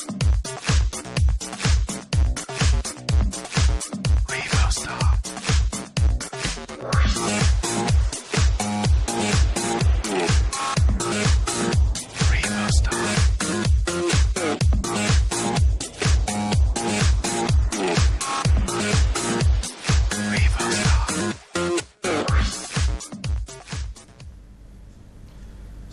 ส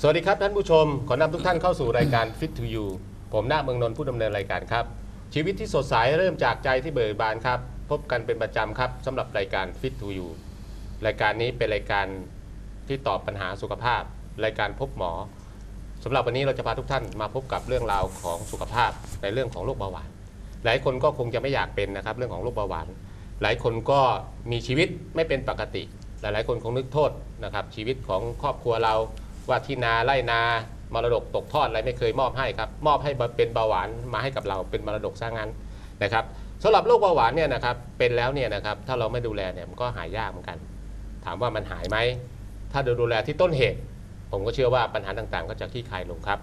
วัสดีครับท่านผู้ชม ขอนำทุกท่านเข้าสู่รายการ Fit to You ผมนาเมืองนนท์ผู้ดำเนินรายการครับ ชีวิตที่สดใสเริ่มจากใจที่เบิกบานครับ พบกันเป็นประจำครับสำหรับรายการ Fit to You รายการนี้เป็นรายการที่ตอบปัญหาสุขภาพ รายการพบหมอสำหรับวันนี้เราจะพาทุกท่านมาพบกับเรื่องราวของสุขภาพในเรื่องของโรคเบาหวาน หลายคนก็คงจะไม่อยากเป็นนะครับ เรื่องของโรคเบาหวาน หลายคนก็มีชีวิตไม่เป็นปกติ หลายๆ คนคงนึกโทษนะครับชีวิตของครอบครัวเราว่าที่นาไร่นา มรดกตกทอดอะไรไม่เคยมอบให้ครับมอบให้เป็นเบาหวานมาให้กับเราเป็นมรดกสร้างงานนะครับสำหรับโรคเบาหวานเนี่ยนะครับเป็นแล้วเนี่ยนะครับถ้าเราไม่ดูแลเนี่ยมันก็หายยากเหมือนกัน ถามว่ามันหายไหมถ้าดูแลที่ต้นเหตุ ผมก็เชื่อว่าปัญหาต่างๆ ก็จะคลี่คลายลงครับ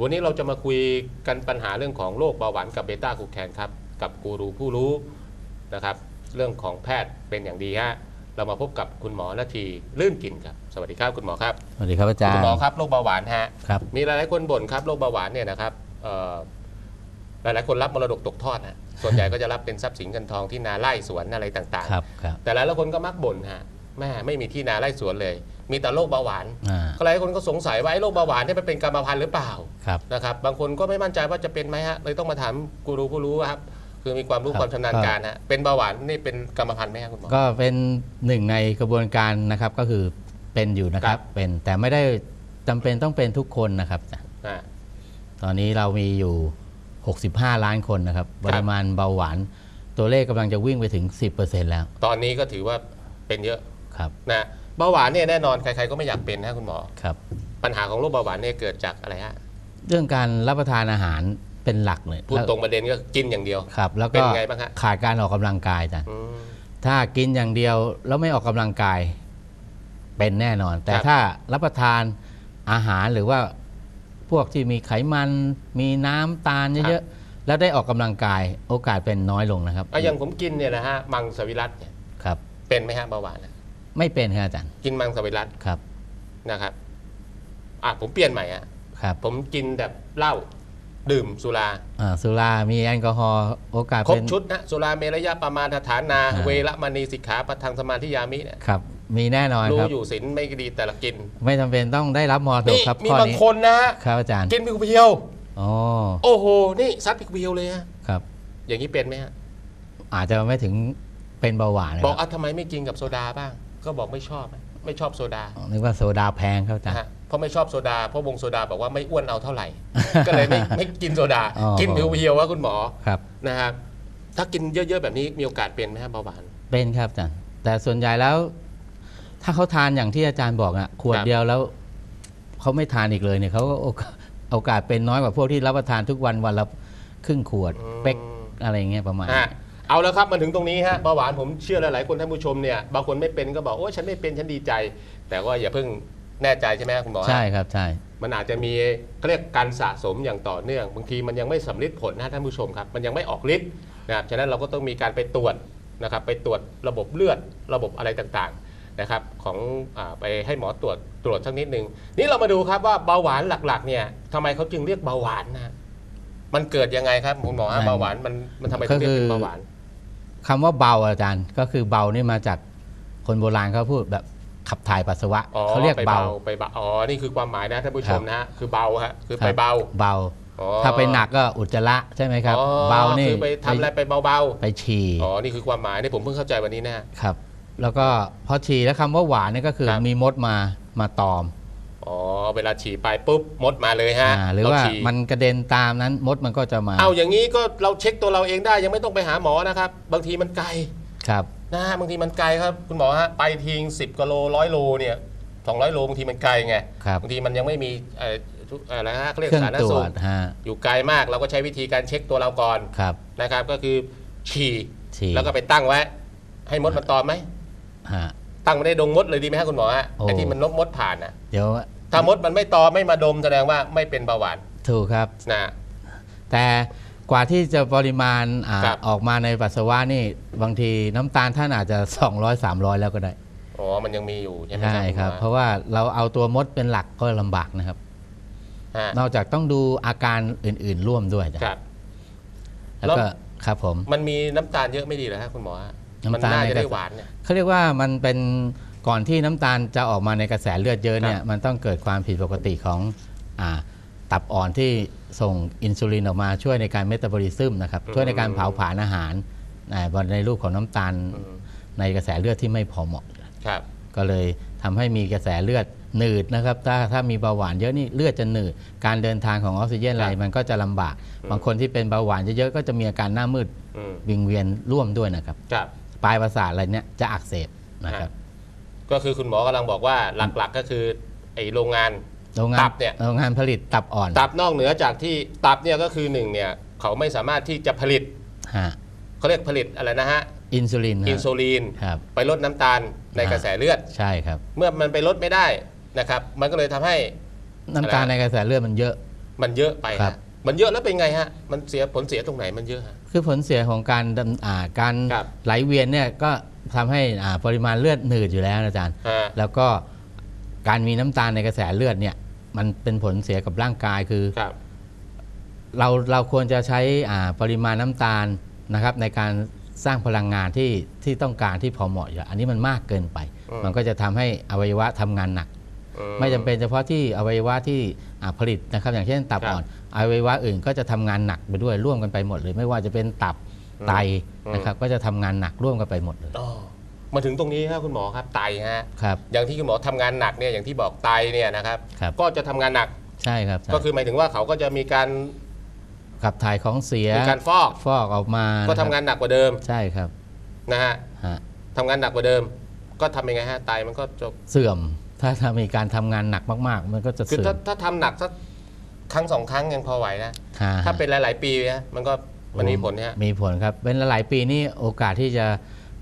วันนี้เราจะมาคุยกันปัญหาเรื่องของโรคเบาหวานกับเบต้าคูแคนครับกับกูรูผู้รู้นะครับเรื่องของแพทย์เป็นอย่างดีฮะ เรามาพบกับคุณหมอนาทีลื่นกินครับ สวัสดีครับคุณหมอครับ สวัสดีครับอาจารคุย์ณหมอครับโรคเบาหวานฮะ ครับ มีหลายๆคนบ่นครับโรคเบาหวานเนี่ยนะครับเอ่อหลายๆคนรับมรดกตกทอดฮะส่วนใหญ่ก็จะรับเป็นทรัพย์สินเงินทองที่นาไร่สวนอะไรต่างครับครับๆแต่หลายๆคนก็มักบ่นฮะแม่ไม่มีที่นาไร่สวนเลย มีแต่โรคเบาหวานอ่าก็หลายคนก็สงสัยว่าไอ้โรคเบาหวานเนี่ยมันเป็นกรรมพันธุ์หรือเปล่าครับนะครับ บางคนก็ไม่มั่นใจว่าจะเป็นไหมฮะ เลยต้องมาถามกูรูผู้รู้ครับ คือมีความรู้ครับความชำนาญการฮะเป็นเบาหวานนี่เป็นกรรมพันธุ์ไหมครับคุณหมอก็เป็นหนึ่งในกระบวนการนะครับก็คือเป็นอยู่นะคครัรับบเป็นแต่ไม่ได้จำเป็นต้องเป็นทุกคนนะครับอ่าตอนนี้เรามีอยู่ 65 ล้านคนนะครับครับปริมาณเบาหวาน ตัวเลขกำลังจะวิ่งไปถึง 10%แล้ว ตอนนี้ก็ถือว่าเป็นเยอะครับนะเบาหวานเนี่ยแน่นอนใครๆก็ไม่อยากเป็นนะคุณหมอครับ ปัญหาของโรคเบาหวานเนี่ยเกิดจากอะไรฮะเรื่องการรับประทานอาหาร เป็นหลักเลยพูดแล้วตรงประเด็นก็กินอย่างเดียวครับ แล้วเป็ก็นไงบ้างฮะขาดการออกกำลังกายจ้ะอืมถ้ากินอย่างเดียวแล้วไม่ออกกำลังกาย เป็นแน่นอน แต่ครับถ้ารับประทานอาหารหรือว่าพวกที่มีไขมันมีน้ำตาลเยอะๆแล้วได้ออกกำลังกายโอกาสเป็นน้อยลงนะครับอะอย่างผมกินเนี่ยนะฮะมังสวิรัตเนี่ยครับ เป็นไหมฮะเบาหวานอะไม่เป็นครับอาจารย์กินมังสวิรัตครับนะครับอะผมเปลี่ยนใหม่อะครับ ผมกินแบบเหล้า ดื่มสุราอ่าสุรามีแอลกอฮอล์โอกาสครบเป็น ชุดนะสุราเมรยะประมาณฐานนา อ่า เวรมณีสิกขาปะทังสมาธิยามิเนี่ยครับ มีแน่นอนรู้ครับ อยู่ศีลไม่ดีแต่ละกินไม่จำเป็นต้องได้รับมรดกนี่ครับมีข้อบางนี้คนนะฮะครับอาจารย์กินเพียว อ๋อๆโอ้โห นี่ซัดเพียวๆเลยฮะครับ อย่างนี้เป็นไหมฮะอาจจะไม่ถึงเป็นเบาหวานนะบอกครับอะทำไมไม่กินกับโซดาบ้าง ก็บอกไม่ชอบอะไม่ชอบโซดานึกว่าโซดาแพงครับอาจารนะย์ฮะ เพราะไม่ชอบโซดาเพราะวงโซดาบอกว่าไม่อ้วนเอาเท่าไหร่ ก็เลยไม่ไม่กินโซดา อ๋อ กินเพียวๆว่าคุณหมอครับ นะครับถ้ากินเยอะๆแบบนี้มีโอกาสเป็นไหมฮะเบาหวาน เป็นครับอาจารย์แต่ส่วนใหญ่แล้ว ถ้าเขาทานอย่างที่อาจารย์บอกอะขวดครับ เดียวแล้วเขาไม่ทานอีกเลยเนี่ยเขาก็โอกาสโอกาสเป็นน้อยกว่าพวกที่รับประทานทุกวันวันละครึ่งขวดเป๊กอะไรเงี้ยประมาณฮะเอาแล้วครับมาถึงตรงนี้ฮะเบาหวานผมเชื่อหลายๆคนท่านผู้ชมเนี่ยบางคนไม่เป็นก็บอกโอ้ฉันไม่เป็นฉันดีใจ แต่ว่าอย่าเพิ่ง แน่ใจใช่ไหมคุณหมอฮะใช่ครับใช่มันอาจจะมีเขาเรียกการสะสมอย่างต่อเนื่อง บางทีมันยังไม่สำลิดผลนะท่านผู้ชมครับ มันยังไม่ออกฤทธิ์นะครับฉะนั้นเราก็ต้องมีการไปตรวจนะครับไปตรวจระบบเลือดระบบอะไรต่างๆนะครับของอาไปให้หมอตรวจตรวจสักนิดนึงนี่เรามาดูครับว่าเบาหวานหลักๆเนี่ยทำไมเขาจึงเรียกเบาหวานนะมันเกิดยังไงครับคุณหมอฮะเบาหวานมันมันทำไมถึงเรียกเป็นเบาหวานคำว่าเบาอาจารย์ก็คือเบานี่มาจากคนโบราณเขาพูดแบบ ขับถ่ายปัสสาวะอ๋อเขาเรียกไปเบา ไปเบาอ๋อนี่คือความหมายนะท่านผู้ชมครับนะฮะคือเบาฮะคือครัไปเบา เบา อ๋อ ถ้าไปหนักก็อุจจาระใช่ไหมครับ อ๋อเบานี่คือไปทำอะไรไปเบาไปฉี่ๆอ๋อนี่คือความหมายนี่ผมเพิ่งเข้าใจวันนี้นะฮะ ครับ แล้วก็พอฉี่แล้วคำว่าหวานนี่ก็คือครับ มีมดมามาตอมอ๋อเวลาฉี่ไปปุ๊บมดมาเลยฮะอ่าหรือว่าเฉี่มันกระเด็นตามนั้นมดมันก็จะมาเอาอย่างนี้ก็เราเช็คตัวเราเองได้ยังไม่ต้องไปหาหมอนะครับ บางทีมันไกล ครับ นะฮะบางทีมันไกลครับ คุณหมอฮะไปทิ้ง10กิโลร้อยโลเนี่ย200โลบางทีมันไกลไงครับบางทีมันยังไม่มีเอ่อทุกอะไรฮะเขาเรียกเครื่องสาธารณตรสุวขจฮะอยู่ไกลมากเราก็ใช้วิธีการเช็คตัวเราก่อนครับ นะครับ ก็คือฉี่ฉี่ แล้วก็ไปตั้งไว้ ให้มดมันตอมไหมฮะ ตั้งไม่ได้ดงมดเลยดีไหมฮะคุณหมอฮะโอ้ ไอ้ที่มันนกมดผ่านนะเดี๋ยวถ้ามดมันไม่ตอมไม่มาดมแสดงว่าไม่เป็นเบาหวานถูกครับ นะ แต่ กว่าที่จะปริมาณอาครับ ออกมาในปัสสาวะนี่บางทีน้ำตาลท่านอาจจะ 200 300 แล้วก็ได้อ๋อ มันยังมีอยู่ใช่ไหมใช่ครับณหมอเพราะว่าเราเอาตัวมดเป็นหลักก็ลำบากนะครับ ฮะนอกจากต้องดูอาการอื่น ๆ ร่วมด้วยจ้ะครับ แล้วก็ครับผม มันมีน้ำตาลเยอะไม่ดีเหรอฮะคุณหมอฮะน้ำมันตาล น่าในจะกระได้แสหวานเนี่ย เขาเรียกว่ามันเป็นก่อนที่น้ำตาลจะออกมาในกระแสเลือดเยอะเนี่คยรับมันต้องเกิดความผิดปกติของอา ตับอ่อนที่ส่งอินซูลินออกมาช่วยในการเมตาบอลิซึมนะครับช่วยในการเผาผลาญอาหารอ่าในรูปของน้ำตาลอืมในกระแสเลือดที่ไม่พอเหมาะครับก็เลยทำให้มีกระแสเลือดหนืดนะครับ ถ้าถ้ามีเบาหวานเยอะนี่เลือดจะหนืด การเดินทางของออกซิเจนอะไรมันก็จะลำบาก บางคนที่เป็นเบาหวานเยอะๆก็จะมีอาการหน้ามืดอืมวิงเวียนร่วมด้วยนะครับครับปลายประสาทอะไรเนี่ยจะอักเสบนะครับ ก็คือคุณหมอกำลังบอกว่าหลักๆก็คือไอ้โรงงาน โรงงานตับเนี่ย โรงงานผลิตตับอ่อนตับนอกเหนือจากที่ตับเนี่ยก็คือหนึ่งเนี่ยเขาไม่สามารถที่จะผลิตฮะเขาเรียกผลิตอะไรนะฮะอินซูลินอินซูลินครับ ไปลดน้ำตาลในอ่ากระแสเลือด ใช่ครับ เมื่อมันไปลดไม่ได้นะครับ มันก็เลยทำให้ น้ำตาลอะไรในกระแสเลือดมันเยอะ มันเยอะไปครัฮะบ มันเยอะแล้วเป็นไงฮะ มันเสียผลเสียตรงไหนมันเยอะฮะ คือผลเสียของการดำอ่าการครับ ไหลเวียนเนี่ยก็ทำให้อ่าปริมาณเลือดหนืดอยู่แล้วนะอาจารย์ ฮะ แล้วก็ การมีน้ำตาลในกระแสเลือดเนี่ย มันเป็นผลเสียกับร่างกายคือครับ เราเราควรจะใช้อ่าปริมาณน้ำตาลนะครับ ในการสร้างพลังงานที่ที่ต้องการที่พอเหมาะอยู่อันนี้มันมากเกินไปอืมมันก็จะทำให้อวัยวะทำงานหนักอืไม่จำเป็นเฉพาะที่อวัยวะที่อ่าผลิตนะครับ อย่างเช่นตับครับอ่อนอวัยวะอื่นก็จะทำงานหนักไปด้วยร่วมกันไปหมดเลย ไม่ว่าจะเป็นตับอืมไตอืมนะครับ ก็จะทำงานหนักร่วมกันไปหมดเลยอ๋อ มาถึงตรงนี้ครับคุณหมอครับไตฮะครับ อย่างที่คุณหมอทำงานหนักเนี่ยอย่างที่บอกไตเนี่ยนะครับครับ ก็จะทำงานหนักใช่ครับใช่ก็คือหมายถึงว่าเขาก็จะมีการขับถ่ายของเสียมีการฟอก ฟอกออกมาก็ทำะครับงานหนักกว่าเดิมใช่ครับนะฮะฮะทำงานหนักกว่าเดิม ก็ทำยังไงฮะไตมันก็จะเสื่อมถ้าถ้ามีการทำงานหนักมากๆ มันก็จะคือเสื่อถ้ามถ้าทำหนักสักครั้งสองครั้งยังพอไหวนะฮะถ้าเป็นหลาย ๆ ปีนะมันก็มันมีผลนะฮะ มีผลครับ เป็นหลายๆปีนี่โอกาสที่จะ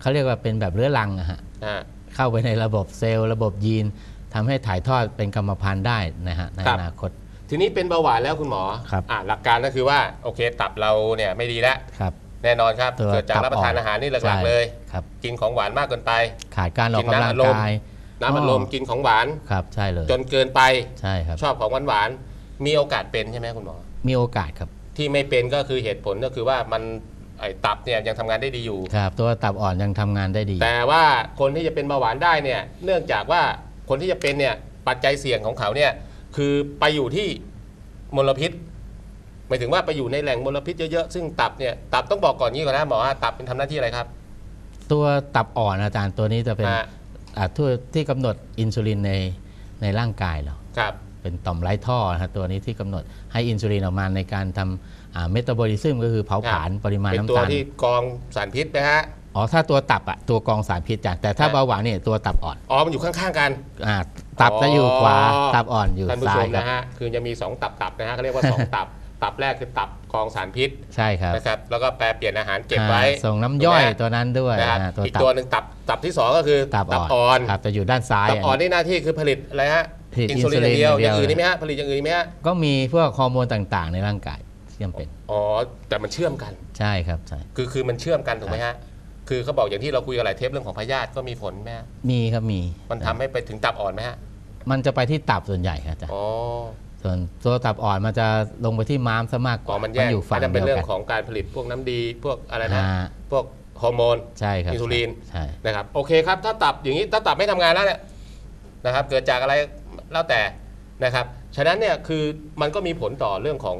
เขาเรียกว่าเป็นแบบเรื้อรังอะฮะอ่า เข้าไปในระบบเซลล์ระบบยีนทำให้ถ่ายทอดเป็นกรรมพันธุ์ได้นะฮะในครัอบนาคต ทีนี้เป็นเบาหวานแล้วคุณหมอครับ อ่าหลักการก็คือว่าโอเคตับเราเนี่ยไม่ดีแล้วครับ แน่นอนครับตัวเกิดจากตับรับประทานอ่อน อาหารนี่หลักใช่ๆเลย ครับ กินของหวานมากเกินไป ขาดการออกกินกำน้ำลังอัดลมกาย น้ำอัดลมอ๋อ กินของหวาน ครับใช่เลยจนเกินไปใช่ครับ ชอบของหวานๆมีโอกาสเป็นใช่ไหมคุณหมอ มีโอกาสครับ ที่ไม่เป็นก็คือเหตุผลก็คือว่ามัน ไอ้ตับเนี่ยยังทำงานได้ดีอยู่ ครับ ตัวตับอ่อนยังทำงานได้ดี แต่ว่าคนที่จะเป็นเบาหวานได้เนี่ยเนื่องจากว่าคนที่จะเป็นเนี่ยปัจจัยเสี่ยงของเขาเนี่ยคือไปอยู่ที่มลพิษหมายถึงว่าไปอยู่ในแหล่งมลพิษเยอะๆซึ่งตับเนี่ยตับต้องบอกก่อนนี้ก่อนนะหมอว่าตับเป็นทำหน้าที่อะไรครับ ตัวตับอ่อนอาจารย์ตัวนี้จะเป็นฮะ อ่าที่ที่กำหนดอินซูลินในในร่างกายเรา ครับ เป็นต่อมไร้ท่อนะฮะตัวนี้ที่กำหนดให้อินซูลินออกมาในการทำ เมตาบอลิซึมก็คือเผาผลาญปริมาณเป็นน้ำตัวตาลที่กรองสารพิษนะฮะอ๋อถ้าตัวตับอะตัวกรองสารพิษจ้ะแต่ถ้าฮะเบาหวานเนี่ยตัวตับอ่อนอ๋อมันอยู่ข้างๆกัน อ่าตับจะอยู่ขวาอ๋อ ตับอ่อนอยู่ท่านผู้ซ้าชยมครับนะฮะคือจะมี 2 ตับตับนะฮะเขาเรียกว่า 2 ตับ ตับแรกคือตับกรองสารพิษใช่ครับนะครับแล้วก็แปรเปลี่ยนอาหารเก็บไว้อ่าส่งน้ำย่อยถูกไหมตัวนั้นด้วยนะครับอ่าตัวอีกตับตัวหนึ่งตับตับที่ 2 ก็คือตับอ่อนครับจะอยู่ด้านซ้ายตับอ่อนอันนี้ นี่หน้าที่คือผลิตอะไรฮะผลิตอินซูลินอย่างเดียวอินซูลินอย่างเดียวอย่างอื่นนี่ไหมฮะผลิตอย่างอื่นไหมฮะ ก็มีพวกฮอร์โมนต่างๆ ในร่างกาย ที่จำเป็น อ๋อ แต่มันเชื่อมกัน ใช่ครับใช่คือคือมันเชื่อมกันถูกไหมฮะ คือเขาบอกอย่างที่เราคุยกันหลายเทปเรื่องของพยาธิก็มีผลไหมฮะมีครับมี มันทำให้ไปถึงตับอ่อนไหมฮะ มันจะไปที่ตับส่วนใหญ่ครับอาจารย์อ๋อส่วนตัวตับอ่อนมันจะลงไปที่ม้ามซะมากกอ๋อว่ามันแยกอยู่ฝั่งอันนั้นเป็นเดีเรื่ยอวงกันของการผลิตพวกน้ำดีพวกอะไรนะอ่าพวกฮอร์โมนใช่ครับอินซูลินใช่นะครับโอเคครับ ถ้าตับอย่างนี้ถ้าตับไม่ทำงานแล้วเนี่ยนะครับ เกิดจากอะไรแล้วแต่นะครับ ฉะนั้นเนี่ยคือมันก็มีผลต่อเรื่องของ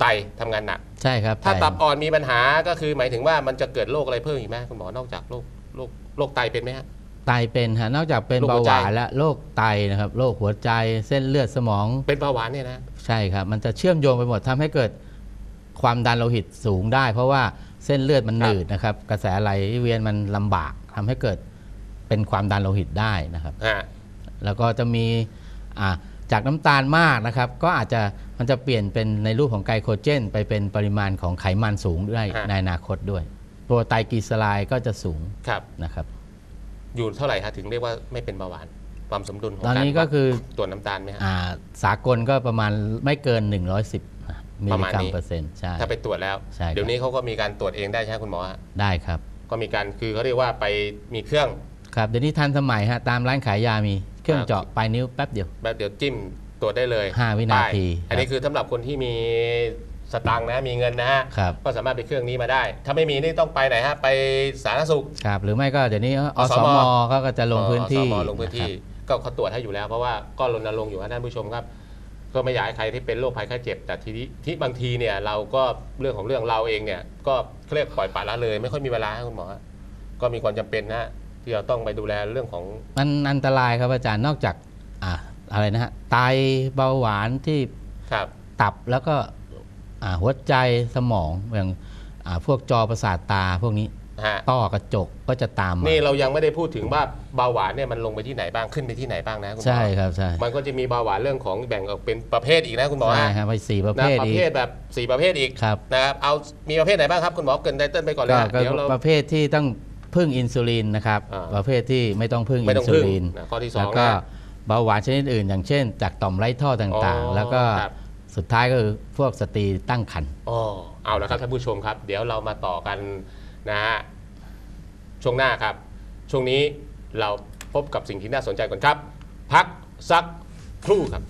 ไตทำงานหนัก ใช่ครับถ้าไตับอ่อนมีปัญหาก็คือหมายถึงว่ามันจะเกิดโรคอะไรเพิ่มอีกไหมคุณหมอนอกจากโรคโรคโรคไตเป็นไหมฮะ ไตเป็นฮะนอกจากเป็นโรคหัเบาวใจหวานและโรคไตนะครับโรคหัวใจเส้นเลือดสมองเป็นเบาหวานเนี่ยนะ ใช่ครับ มันจะเชื่อมโยงไปหมดทำให้เกิดความดันโลหิตสูงได้ เพราะว่าเส้นเลือดมันหนืดนะครับ กระแสไหลเวียนมันลำบากทำให้เกิดเป็นความดันโลหิตได้นะครับ ฮะ แล้วก็จะมีอ่า จากน้ำตาลมากนะครับ ก็อาจจะมันจะเปลี่ยนเป็นในรูปของไกลโคเจน ไปเป็นปริมาณของไขมันสูงได้ในอนาคตด้วย ตัวไตรกลีเซอไรด์ก็จะสูงครับนะครับ อยู่เท่าไหร่ฮะถึงเรียกว่าไม่เป็นเบาหวานความสมดุลของตอนนี้ารก็คือตัวน้ำตาลไหมฮะอาสากลก็ประมาณไม่เกิน 110นะมิลประลิมาณกรัมนี้เปอร์เซ็นต์ใช่ถ้าไปตรวจแล้วใช่ครับเดี๋ยวนี้เขาก็มีการตรวจเองได้ใช่ไหมคุณหมอฮะได้ครับ ก็มีการคือเขาเรียกว่าไปมีเครื่องครับเดี๋ยวนี้ทันสมัยฮะตามร้านขายยามี เครื่องอ่าเจาะปลายนิ้วแป๊บเดียวแบบเดี๋ยวจิ้มตรวจได้เลยห้าวินาทีป้ยอันนี้ครับคือสำหรับคนที่มีสตังค์นะมีเงินนะฮะครับก็สามารถไปเครื่องนี้มาได้ ถ้าไม่มีนี่ต้องไปไหนฮะไปสาธารณสุขครับหรือไม่ก็เดี๋ยวนี้ออสสมมเขาก็จะลงพื้นที่อสมลงพื้นที่ะครับก็เขาตรวจให้อยู่แล้วเพราะว่าก็รณรงค์อยู่นะท่านผู้ชมครับ ก็ไม่อยากให้ใครที่เป็นโรคภัยไข้เจ็บ แต่ทีนี้ที่บางทีเนี่ยเราก็เรื่องของเรื่องเราเองเนี่ย ก็เขาเรียกปล่อยปละละเลย ไม่ค่อยมีเวลาให้คุณหมอฮะก็มีความจำเป็นนะฮะ ที่เราต้องไปดูแลเรื่องของ มันอันตรายครับอาจารย์นอกจากอ่าอะไรนะฮะไตเบาหวานที่ครับ ตับแล้วก็อ่าหัวใจสมองอย่างอ่าพวกจอประสาทตาพวกนี้ฮะ ต้อกระจกก็จะตามมานี่เรายังไม่ได้พูดถึงว่าเบาหวานเนี่ยมันลงไปที่ไหนบ้างขึ้นไปที่ไหนบ้างนะคุณหมอใช่ครับใช่มันก็จะมีเบาหวานเรื่องของแบ่งออกเป็นประเภทอีกนะคุณหมอใช่ฮะครับไปสี่ประนะเภทประอีกเภทแบบสี่ประเภทอีกครับ นะครับเอามีประเภทไหนบ้างครับคุณหมอเกรินไตเติ้ลไปก่อนเลยก็ฮะก็เดี๋ยวเรา ประเภทที่ต้อง พึ่งอินซูลินนะครับอ่า ประเภทที่ไม่ต้องพึ่งไม่อิต้อนงซูพึ่งลิน นะข้อที่สอแล้งวก็นะ เบาหวานชนิดอื่น อย่างเช่น จากต่อมไร้ท่อต่างอ๋อๆ แล้วก็ครับ สุดท้ายก็คือพวกสตรีตั้งครรภ์ อ๋อเอาละครับท่านผู้ชมครับ เดี๋ยวเรามาต่อกันนะฮะช่วงหน้าครับ ช่วงนี้เราพบกับสิ่งที่น่าสนใจก่อนครับ พักสักครู่ครับ